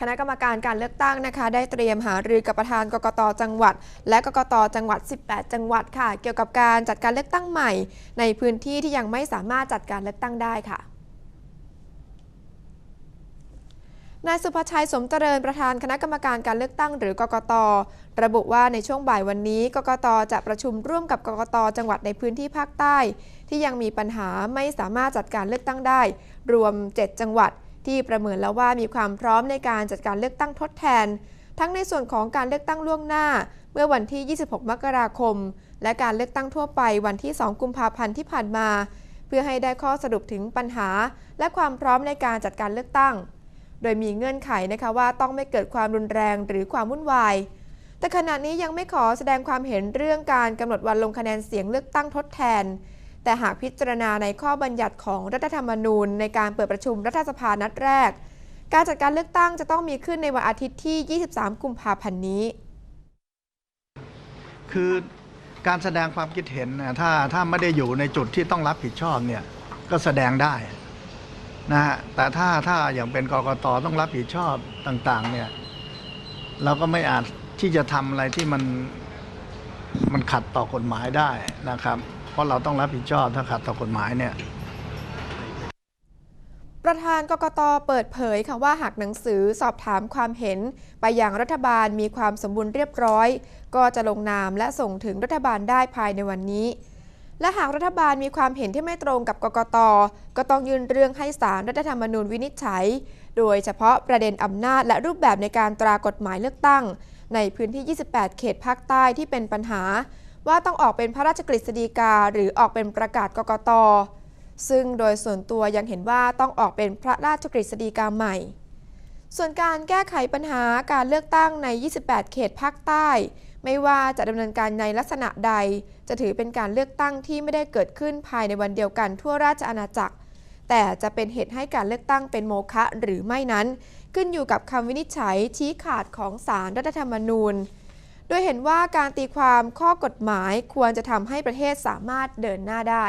คณะกรรมการการเลือกตั้งนะคะ ได้เตรียมหารือกับประธานกกตจังหวัด และกกตจังหวัด 18 จังหวัดค่ะ เกี่ยวกับการจัดการเลือกตั้งใหม่ ในพื้นที่ที่ยังไม่สามารถจัดการเลือกตั้งได้ค่ะนายสุภชัยสมเจริญประธานคณะกรรมการการเลือกตั้งหรือกกต ระบุว่าในช่วงบ่ายวันนี้ กกตจะประชุมร่วมกับกกตจังหวัดในพื้นที่ภาคใต้ ที่ยังมีปัญหาไม่สามารถจัดการเลือกตั้งได้ รวม 7 จังหวัด ที่ประเมินแล้วว่ามีความพร้อมในการจัดการเลือกตั้งทดแทน ทั้งในส่วนของการเลือกตั้งล่วงหน้า เมื่อวันที่ 26 มกราคม และการเลือกตั้งทั่วไปวันที่ 2 กุมภาพันธ์ที่ผ่านมา เพื่อให้ได้ข้อสรุปถึงปัญหา และความพร้อมในการจัดการเลือกตั้ง โดยมีเงื่อนไขนะคะว่าต้องไม่เกิดความรุนแรงหรือความวุ่นวายแต่ขณะนี้ยังไม่ขอแสดงความเห็นเรื่องการกำหนดวันลงคะแนนเสียงเลือกตั้งทดแทน แต่หากพิจารณาในข้อบัญญัติของรัฐธรรมนูญ ในการเปิดประชุมรัฐสภานัดแรก การจัดการเลือกตั้งจะต้องมีขึ้นในวันอาทิตย์ที่ 23 กุมภาพันธ์นี้ คือการแสดงความคิดเห็นนะถ้าถ้าไม่ได้อยู่ในจุดที่ต้องรับผิดชอบเนี่ยก็แสดงได้นะฮะแต่ถ้าถ้าอย่างเป็นกรกตต้องรับผิดชอบต่าง ๆ เนี่ยเราก็ไม่อาจที่จะทำอะไรที่มันมันขัดต่อกฎหมายได้นะครับ เพราะเราต้องรับผิดชอบถ้าขัดต่อกฎหมายเนี่ยประธานกกตเปิดเผยค่ะว่าหากหนังสือสอบถามความเห็น ไปยังรัฐบาลมีความสมบูรณ์เรียบร้อย ก็จะลงนามและส่งถึงรัฐบาลได้ภายในวันนี้ และหากรัฐบาลมีความเห็นที่ไม่ตรงกับกกต ก็ต้องยื่นเรื่องให้ศาลรัฐธรรมนูญวินิจฉัย โดยเฉพาะประเด็นอำนาจและรูปแบบในการตรากฎหมายเลือกตั้ง ในพื้นที่ 28 เขตภาคใต้ที่เป็นปัญหา ว่าต้องออกเป็นพระราชกฤษฎีกาหรือออกเป็นประกาศกกต ซึ่งโดยส่วนตัวยังเห็นว่าต้องออกเป็นพระราชกฤษฎีกาใหม่ ส่วนการแก้ไขปัญหาการเลือกตั้งใน 28 เขตภาคใต้ ไม่ว่าจะดำเนินการในลักษณะใด จะถือเป็นการเลือกตั้งที่ไม่ได้เกิดขึ้นภายในวันเดียวกันทั่วราชอาณาจักร แต่จะเป็นเหตุให้การเลือกตั้งเป็นโมฆะหรือไม่นั้น ขึ้นอยู่กับคำวินิจฉัยชี้ขาดของศาลรัฐธรรมนูญ โดยเห็นว่าการตีความข้อกฎหมายควรจะทำให้ประเทศสามารถเดินหน้าได้